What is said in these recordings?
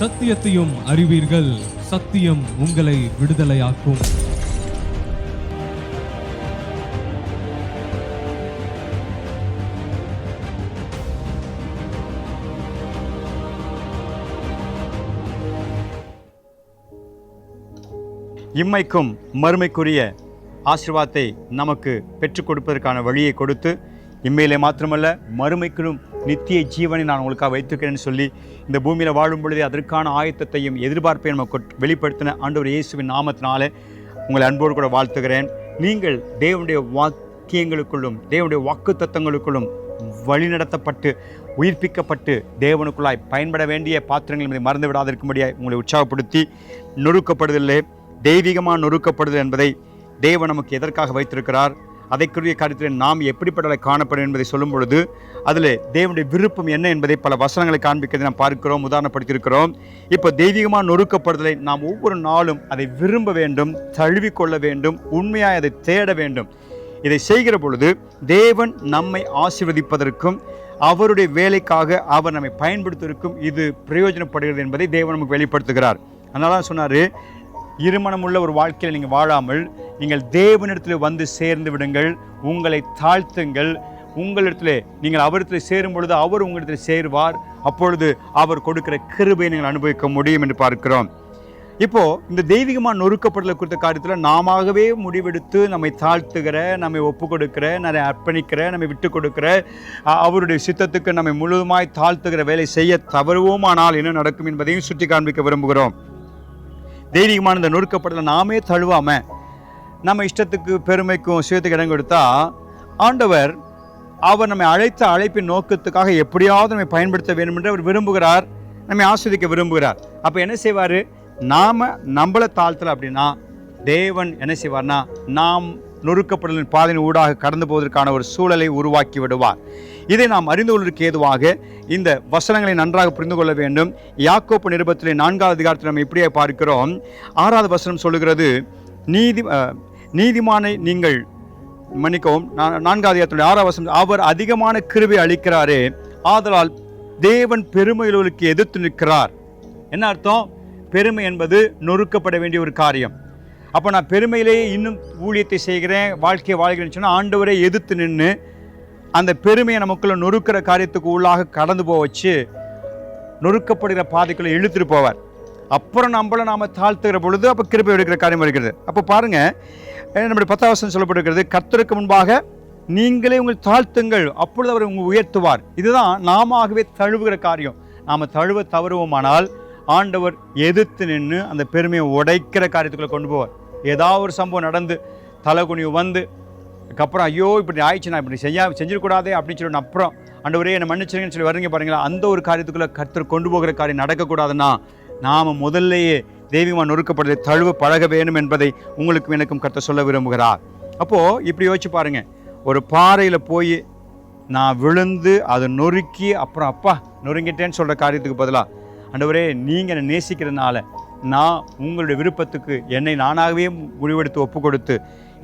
சத்தியத்தையும் அறிவீர்கள். சத்தியம் உங்களை விடுதலையாக்கும். இம்மைக்கும் மறுமைக்குரிய ஆசிர்வாதத்தை நமக்கு பெற்றுக் கொடுப்பதற்கான வழியை கொடுத்து இம்மையிலே மாத்திரமல்ல மறுமைக்கிலும் நித்திய ஜீவனை நான் உங்களுக்காக வைத்திருக்கிறேன்னு சொல்லி இந்த பூமியில் வாழும் பொழுதே அதற்கான ஆயத்தத்தையும் எதிர்பார்ப்பையும் நமக்கு வெளிப்படுத்தின ஆண்டவர் இயேசுவின் நாமத்தினாலே உங்களை அன்போடு கூட வாழ்த்துகிறேன். நீங்கள் தேவனுடைய வாக்கியங்களுக்குள்ளும் தேவனுடைய வாக்கு தத்தங்களுக்குள்ளும் வழிநடத்தப்பட்டு உயிர்ப்பிக்கப்பட்டு தேவனுக்குள்ளாய் பயன்பட வேண்டிய பாத்திரங்கள் என்பதை மறந்து விடாதிருக்கும்படியாக உங்களை உற்சாகப்படுத்தி நொறுக்கப்படுதலே தெய்வீகமாக நொறுக்கப்படுதல் என்பதை தேவன் நமக்கு எதற்காக வைத்திருக்கிறார்? அதைக்குரிய காரியத்தில் நாம் எப்படிப்பட்டதை காணப்படும் என்பதை சொல்லும் பொழுது அதில் தேவனுடைய விருப்பம் என்ன என்பதை பல வசனங்களை காண்பிக்கிறதை நாம் பார்க்கிறோம் உதாரணப்படுத்தியிருக்கிறோம். இப்போ தெய்வீகமாக நொறுக்கப்படுதலை நாம் ஒவ்வொரு நாளும் அதை விரும்ப வேண்டும் தழுவிக்கொள்ள வேண்டும் உண்மையாக அதை தேட வேண்டும். இதை செய்கிற பொழுது தேவன் நம்மை ஆசீர்வதிப்பதற்கும் அவருடைய வேலைக்காக அவர் நம்மை பயன்படுத்துவதற்கும் இது பிரயோஜனப்படுகிறது என்பதை தேவன் நமக்கு வெளிப்படுத்துகிறார். அதனால தான் சொன்னார் இருமணமுள்ள ஒரு வாழ்க்கையில் நீங்கள் வாழாமல் நீங்கள் தேவனிடத்தில் வந்து சேர்ந்து விடுங்கள். உங்களை தாழ்த்துங்கள். உங்களிடத்தில் நீங்கள் அவரிடத்தில் சேரும் பொழுது அவர் உங்களிடத்தில் சேருவார். அப்பொழுது அவர் கொடுக்கிற கிருபையை நீங்கள் அனுபவிக்க முடியும் என்று பார்க்கிறோம். இப்போ இந்த தெய்வீகமாக நொறுக்கப்படுதல் குறித்த காரியத்தில் நாமவே முடிவெடுத்து நம்மை தாழ்த்துகிற நம்மை ஒப்பு கொடுக்கிற நம்மை அர்ப்பணிக்கிற நம்மை விட்டு கொடுக்கிற அவருடைய சித்தத்துக்கு நம்மை முழுதுமாய் தாழ்த்துகிற வேலை செய்ய தவறுவோமானால் என்ன நடக்கும் என்பதையும் சுட்டி காண்பிக்க விரும்புகிறோம். தெய்வீகமான இந்த நொறுக்கப்படலை நாமே தழுவாமல் நம்ம இஷ்டத்துக்கு பெருமைக்கும் சுயத்துக்கு இடம் கொடுத்தா ஆண்டவர் அவர் நம்மை அழைத்த அழைப்பின் நோக்கத்துக்காக எப்படியாவது நம்மை பயன்படுத்த வேண்டும் என்று அவர் விரும்புகிறார் நம்மை ஆஸ்வதிக்க விரும்புகிறார். அப்போ என்ன செய்வார்? நாம் நம்மளை தாழ்த்தல அப்படின்னா தேவன் என்ன செய்வார்னா நாம் நொறுக்கப்படலின் பாதையின் ஊடாக கடந்து போவதற்கான ஒரு சூழலை உருவாக்கி விடுவார். இதை நாம் அறிந்து கொள்வதற்கு ஏதுவாக இந்த வசனங்களை நன்றாக புரிந்து கொள்ள வேண்டும். யாக்கோப்பு நிருபத்திலே நான்காவது அதிகாரத்தில் நம்ம இப்படியே பார்க்கிறோம். ஆறாவது வசனம் சொல்லுகிறது நீதி நீதிமானை நீங்கள் மன்னிக்கவும் நான்காவது அதிகாரத்துடைய ஆறாவது வசனம் அவர் அதிகமான கிருபை அளிக்கிறாரே ஆதலால் தேவன் பெருமையுள்ளவர்களுக்கு எதிர்த்து நிற்கிறார். என்ன அர்த்தம்? பெருமை என்பது நொறுக்கப்பட வேண்டிய ஒரு காரியம். அப்போ நான் பெருமையிலேயே இன்னும் ஊழியத்தை செய்கிறேன் வாழ்க்கையை வாழ்கிறேன்னு சொன்னால் ஆண்டவரை எதிர்த்து நின்று அந்த பெருமையை நமக்குள்ள நொறுக்கிற காரியத்துக்கு உள்ளாக கடந்து போக வச்சு நொறுக்கப்படுகிற பாதைக்குள்ள இழுத்துட்டு போவார். அப்புறம் நம்மளை நாம் தாழ்த்துகிற பொழுது அப்போ கிருப்பை எடுக்கிற காரியம் இருக்கிறது அப்போ பாருங்க நம்முடைய பத்தாவசம் சொல்லப்பட்டிருக்கிறது கர்த்தருக்கு முன்பாக நீங்களே உங்கள் தாழ்த்துங்கள் அப்பொழுது அவர் உங்களை உயர்த்துவார். இதுதான் நாமவே தழுவுகிற காரியம். நாம் தழுவ தவறுவோமானால் ஆண்டவர் எதிர்த்து நின்று அந்த பெருமையை உடைக்கிற காரியத்துக்குள்ளே கொண்டு போவார். ஏதாவது ஒரு சம்பவம் நடந்து தலைகுனிவு வந்து அதுக்கப்புறம் ஐயோ இப்படி ஆயிடுச்சு நான் இப்படி செய்ய செஞ்சிடக்கூடாதே அப்படின்னு சொல்லி அப்புறம் ஆண்டவரே என்னை மன்னிச்சிருங்கன்னு சொல்லி வரீங்க பாருங்களா அந்த ஒரு காரியத்துக்குள்ளே கருத்தர் கொண்டு போகிற காரியம் நடக்கக்கூடாதுன்னா நாம் முதல்லையே தெய்வமாக நொறுக்கப்படுறதை தழுவ பழக வேணும் என்பதை உங்களுக்கும் எனக்கும் கருத்தை சொல்ல விரும்புகிறார். அப்போது இப்படி யோசிச்சு பாருங்க. ஒரு பாறையில் போய் நான் விழுந்து அதை நொறுக்கி அப்புறம் அப்பா நொறுங்கிட்டேன்னு சொல்கிற காரியத்துக்கு பதிலாக அண்டவரே நீங்கள் என்னை நேசிக்கிறதுனால நான் உங்களுடைய விருப்பத்துக்கு என்னை நானாகவே முடிவெடுத்து ஒப்பு கொடுத்து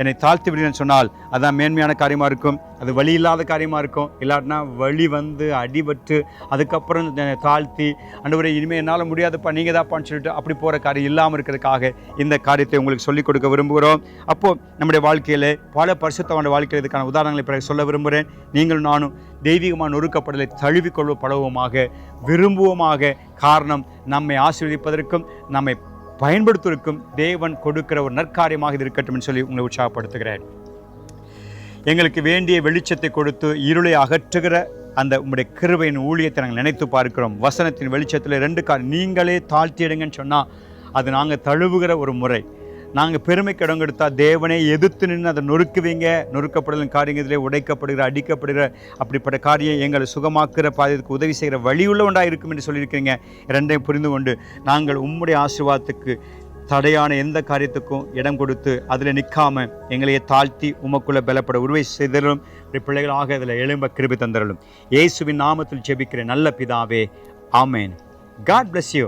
என்னை தாழ்த்தி விடுன்னு சொன்னால் அதான் மேன்மையான காரியமாக இருக்கும். அது வழி இல்லாத காரியமாக இருக்கும். இல்லாட்டினா வழி வந்து அடிபட்டு அதுக்கப்புறம் என்னை தாழ்த்தி அன்றுவரை இனிமேல் என்னால் முடியாதப்பா நீங்கள் தான்ப்பான்னு சொல்லிட்டு அப்படி போகிற காரியம் இல்லாமல் இருக்கிறதுக்காக இந்த காரியத்தை உங்களுக்கு சொல்லிக் கொடுக்க விரும்புகிறோம். அப்போது நம்முடைய வாழ்க்கையில் பல பரிசுத்தமான வாழ்க்கையில் இதுக்கான உதாரணங்களை பிறகு சொல்ல விரும்புகிறேன். நீங்களும் நானும் தெய்வீகமான நொறுக்கப்படலை தழுவிக்கொள்வ பழவுமாக விரும்புவோமாக காரணம் நம்மை ஆசீர்வதிப்பதற்கும் நம்மை பயன்படுத்துவதற்கும் தேவன் கொடுக்கிற ஒரு நற்காரியமாக இது இருக்கட்டும் என்று சொல்லி உங்களை உற்சாகப்படுத்துகிறேன். எங்களுக்கு வேண்டிய வெளிச்சத்தை கொடுத்து இருளை அகற்றுகிற அந்த உங்களுடைய கிருவையின் ஊழியத்தை நாங்கள் நினைத்து பார்க்கிறோம். வசனத்தின் வெளிச்சத்தில் ரெண்டு கார் நீங்களே தாழ்த்திடுங்கன்னு சொன்னால் அது நாங்கள் தழுவுகிற ஒரு முறை. நாங்கள் பெருமை இடம் தேவனை எதிர்த்து நின்று அதை நொறுக்குவீங்க. நொறுக்கப்படுதல் காரியங்களிலே உடைக்கப்படுகிற அடிக்கப்படுகிற அப்படிப்பட்ட காரியம் எங்களை சுகமாக்குற பாதத்துக்கு உதவி செய்கிற வழியுள்ள ஒன்றாக இருக்கும் என்று சொல்லியிருக்கிறீங்க. ரெண்டையும் புரிந்து கொண்டு நாங்கள் உம்முடைய ஆசீர்வாதத்துக்கு தடையான எந்த காரியத்துக்கும் இடம் கொடுத்து அதில் நிற்காம எங்களையே தாழ்த்தி உமக்குள்ளே பலப்பட உருவை செய்தலும் பிள்ளைகளாக இதில் எழும்ப கிருபி தந்தரலும் இயேசுவின் நாமத்தில் ஜெபிக்கிற நல்ல பிதாவே. ஆமேன். God bless you